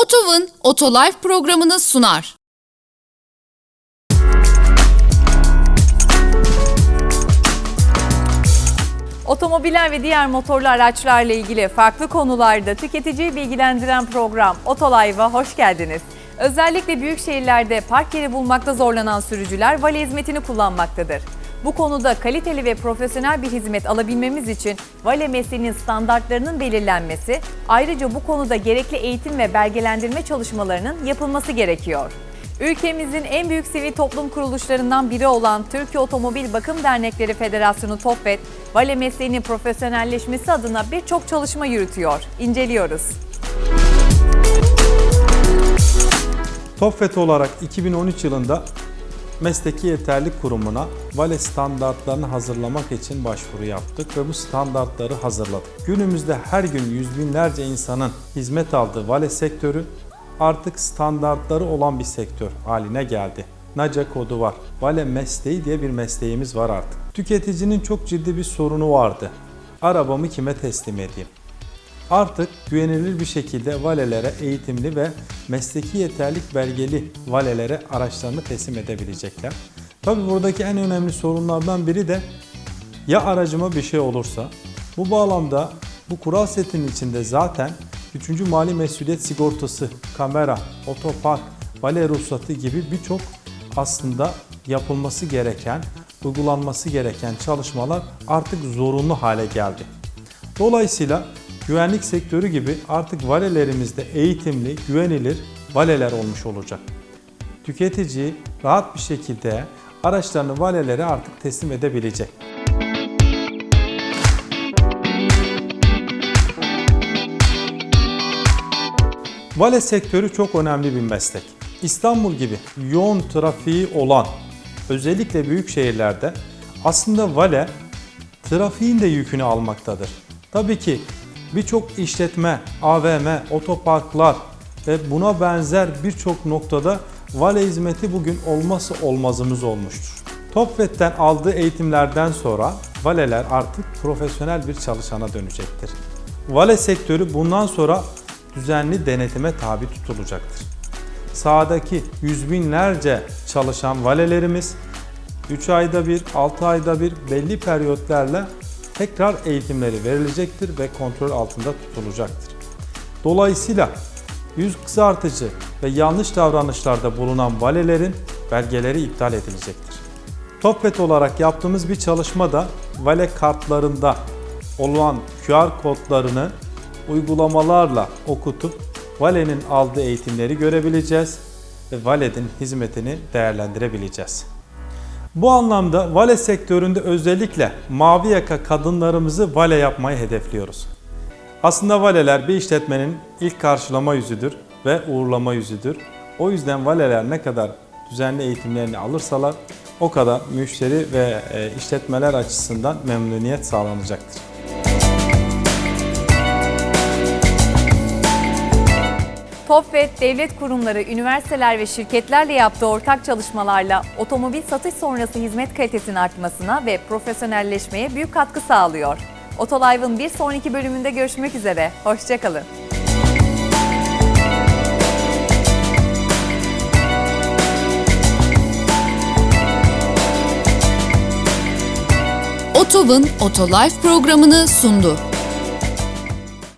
Otov'un Otolife programını sunar. Otomobiller ve diğer motorlu araçlarla ilgili farklı konularda tüketiciyi bilgilendiren program Otolive'a hoş geldiniz. Özellikle büyük şehirlerde park yeri bulmakta zorlanan sürücüler vale hizmetini kullanmaktadır. Bu konuda kaliteli ve profesyonel bir hizmet alabilmemiz için vale mesleğinin standartlarının belirlenmesi, ayrıca bu konuda gerekli eğitim ve belgelendirme çalışmalarının yapılması gerekiyor. Ülkemizin en büyük sivil toplum kuruluşlarından biri olan Türkiye Otomobil Bakım Dernekleri Federasyonu TOFVET, vale mesleğinin profesyonelleşmesi adına birçok çalışma yürütüyor. İnceliyoruz. TOFFET olarak 2013 yılında Mesleki Yeterlik Kurumu'na vale standartlarını hazırlamak için başvuru yaptık ve bu standartları hazırladık. Günümüzde her gün yüz binlerce insanın hizmet aldığı vale sektörü artık standartları olan bir sektör haline geldi. NACA kodu var. Vale mesleği diye bir mesleğimiz var artık. Tüketicinin çok ciddi bir sorunu vardı. Arabamı kime teslim edeyim? Artık güvenilir bir şekilde valelere eğitimli ve mesleki yeterlik belgeli valelere araçlarını teslim edebilecekler. Tabi buradaki en önemli sorunlardan biri de ya aracıma bir şey olursa bu bağlamda bu kural setinin içinde zaten 3. mali mesuliyet sigortası, kamera, otopark, vale ruhsatı gibi birçok aslında yapılması gereken, uygulanması gereken çalışmalar artık zorunlu hale geldi. Dolayısıyla güvenlik sektörü gibi artık valelerimizde eğitimli, güvenilir valeler olmuş olacak. Tüketici rahat bir şekilde araçlarını valelere artık teslim edebilecek. Vale sektörü çok önemli bir meslek. İstanbul gibi yoğun trafiği olan özellikle büyük şehirlerde aslında vale trafiğin de yükünü almaktadır. Tabii ki birçok işletme, AVM, otoparklar ve buna benzer birçok noktada vale hizmeti bugün olması olmazımız olmuştur. Topvet'ten aldığı eğitimlerden sonra valeler artık profesyonel bir çalışana dönecektir. Vale sektörü bundan sonra düzenli denetime tabi tutulacaktır. Sahadaki yüz binlerce çalışan valelerimiz 3 ayda bir, 6 ayda bir belli periyotlarla tekrar eğitimleri verilecektir ve kontrol altında tutulacaktır. Dolayısıyla yüz kızartıcı ve yanlış davranışlarda bulunan valelerin belgeleri iptal edilecektir. Topvet olarak yaptığımız bir çalışma da vale kartlarında olan QR kodlarını uygulamalarla okutup valenin aldığı eğitimleri görebileceğiz ve valenin hizmetini değerlendirebileceğiz. Bu anlamda vale sektöründe özellikle mavi yaka kadınlarımızı vale yapmayı hedefliyoruz. Aslında valeler bir işletmenin ilk karşılama yüzüdür ve uğurlama yüzüdür. O yüzden valeler ne kadar düzenli eğitimlerini alırsalar o kadar müşteri ve e, işletmeler açısından memnuniyet sağlanacaktır. TOFVET, devlet kurumları, üniversiteler ve şirketlerle yaptığı ortak çalışmalarla otomobil satış sonrası hizmet kalitesinin artmasına ve profesyonelleşmeye büyük katkı sağlıyor. Otolive'ın bir sonraki bölümünde görüşmek üzere. Hoşçakalın. Otov'un Otolife programını sundu.